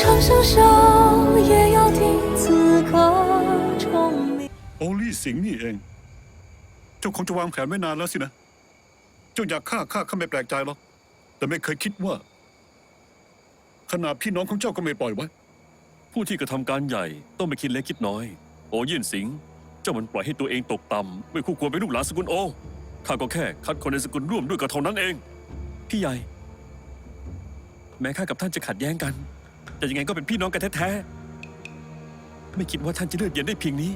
长相守，也要听此刻钟鸣。 โอลี่สิงห์นี่เอง เจ้าคงจะวางแผนไว้นานแล้วสินะ เจ้าอยากฆ่าข้าข้าไม่แปลกใจหรอก แต่ไม่เคยคิดว่า ขนาดพี่น้องของเจ้าก็ไม่ปล่อยไว้ ผู้ที่กระทำการใหญ่ต้องไม่คิดเล็กคิดน้อย โอเยี่ยนสิงห์เจ้ามันปล่อยให้ตัวเองตกต่ำไม่คู่ควรเป็นลูกหลานสกุลโอข้าก็แค่คัดคนในสกุลร่วมด้วยก็เท่านั้นเอง พี่ใหญ่ แม้ข้ากับท่านจะขัดแย้งกัน แต่ยังไงก็เป็นพี่น้องกันแท้ๆ ไม่คิดว่าท่านจะเลือดเย็นได้เพียงนี้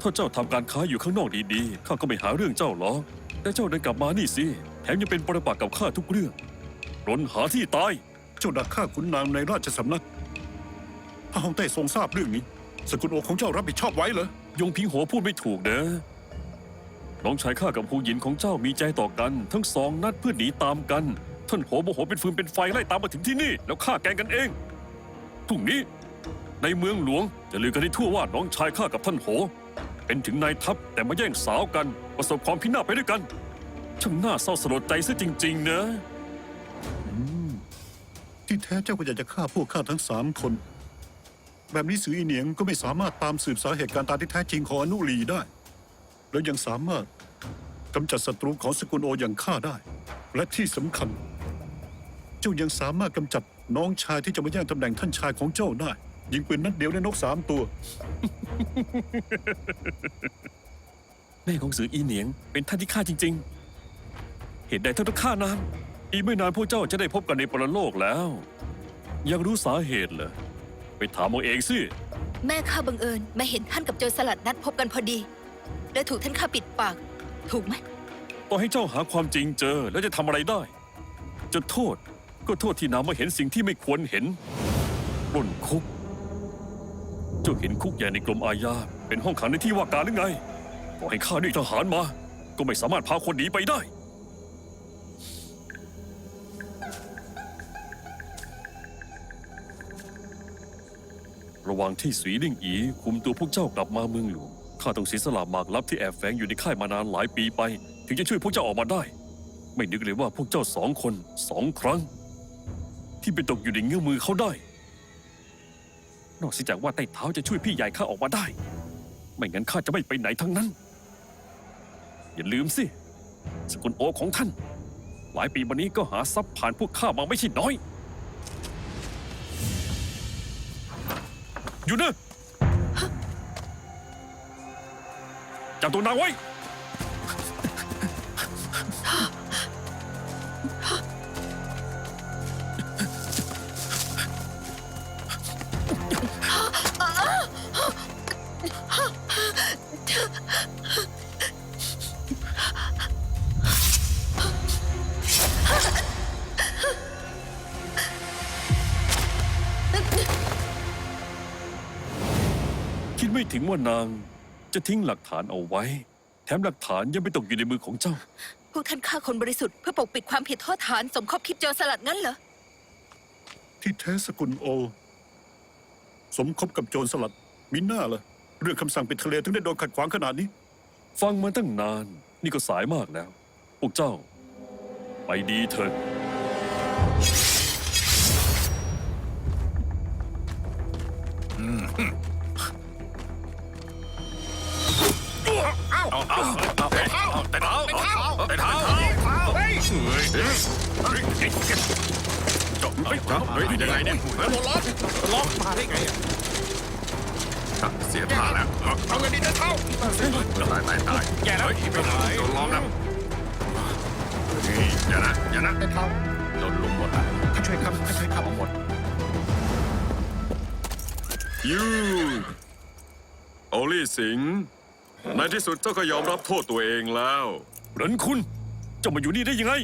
ถ้าเจ้าทำการค้าอยู่ข้างนอกดีๆ ข้าก็ไม่หาเรื่องเจ้าหรอกแต่เจ้าเดินกลับมานี่สิ แถมยังเป็นปรปักษ์กับข้าทุกเรื่องรนหาที่ตาย เจ้าดักฆ่าขุนนางในราชสำนักถ้าฮ่องเต้ทรงทราบเรื่องนี้ สกุลโอของเจ้ารับผิดชอบไว้เหรอ ยงพิงโหพูดไม่ถูกเด้อน้องชายข้ากับหูหยินของเจ้ามีใจต่อกัน ทั้งสองนัดเพื่อหนีตามกัน ท่านโหโมโหเป็นฟืนเป็นไฟไล่ตามมาถึงที่นี่ แล้วฆ่าแกล้งกันเอง พรุ่งนี้ ในเมืองหลวงจะลือกันให้ทั่วว่าน้องชายข้ากับท่านโห เป็นถึงนายทัพแต่มาแย่งสาวกันประสบความพินาศไปด้วยกันช่างน่าเศร้าสลดใจซะจริง ๆ นะที่แท้เจ้าก็อยากจะฆ่าพวกข้าทั้งสามคน แบบนี้สืออีเหนียงก็ไม่สามารถตามสืบสาเหตุการณ์ตายที่แท้จริงของอนุลีได้ แล้วยังสามารถกำจัดศัตรูของสกุลโออย่างข้าได้ และที่สำคัญ เจ้ายังสามารถกำจัด น้องชายที่จะมาแย่งตำแหน่งท่านชายของเจ้าได้ ยิงปืนนัดเดียวได้นกสามตัว แม่ของสืออีเหนียง เป็นท่านที่ฆ่าจริง ๆ เหตุใดท่านต้องฆ่านานอีกไม่นานพวกเจ้าจะได้พบกันในปรโลกแล้ว ยังรู้สาเหตุเหรอไปถามเอาเองสิแม่ข้าบังเอิญมาเห็นท่านกับโจรสลัดนัดพบกันพอดี และถูกท่านข้าปิดปาก ถูกไหม ต่อให้เจ้าหาความจริงเจอแล้วจะทำอะไรได้ จะโทษ ก็โทษที่นำมาเห็นสิ่งที่ไม่ควรเห็นปล้นคุก เจ้าเห็นคุกใหญ่ในกรมอาญาเป็นห้องขังในที่ว่าการหรือไงต่อให้ข้าด้วยทหารมา ก็ไม่สามารถพาคนหนีไปได้ ระหว่างที่สีลิ่งอีคุมตัวพวกเจ้ากลับมาเมืองหลวงข้าต้องเสียสละหมากลับที่แอบแฝงอยู่ในค่ายมานานหลายปีไป ถึงจะช่วยพวกเจ้าออกมาได้ ไม่นึกเลยว่าพวกเจ้าสองคนสองครั้ง ที่ไปตกอยู่ในเงื้อมือเขาได้ นอกจากว่าใต้เท้าจะช่วยพี่ใหญ่ข้าออกมาได้ ไม่งั้นข้าจะไม่ไปไหนทั้งนั้น อย่าลืมสิ สกุลโอของท่าน หลายปีมานี้ก็หาทรัพย์ผ่านพวกข้ามาไม่ใช่น้อย อยู่นะจับตัวนางไว้ คิดไม่ถึงว่านางจะทิ้งหลักฐานเอาไว้ แถมหลักฐานยังไม่ตกอยู่ในมือของเจ้า พวกท่านฆ่าคนบริสุทธิ์เพื่อปกปิดความผิดโทษฐานสมคบคิดโจรสลัดงั้นเหรอ ที่แท้สกุลโอ สมคบกับโจรสลัดมิน่าเหรอ เรื่องคำสั่งปิดทะเลถึงได้โดนขัดขวางขนาดนี้ ฟังมาตั้งนาน นี่ก็สายมากแล้ว พวกเจ้า ไปดีเถิดแต่เท้าแต่เท้าเฮ้ยเฮ้ยเฮ้ยเฮ้ยเฮ้ยเฮ้ยยังไงเนี่ยเฮ้ยล็อกล็อกมาได้ไง เสียท่าแล้วเอาเงินดีนะเท้าตายตายตายแย่แล้วไปไหนโดนล้อมแล้วอย่านะอย่านะเท้าโดนลุมหมดอะข้าช่วยข้าข้าช่วยข้าหมดยูโอลี่สิงห์ในที่สุดเจ้าก็ยอมรับโทษตัวเองแล้ว เหรินคุณเจ้ามาอยู่นี่ได้ยังไง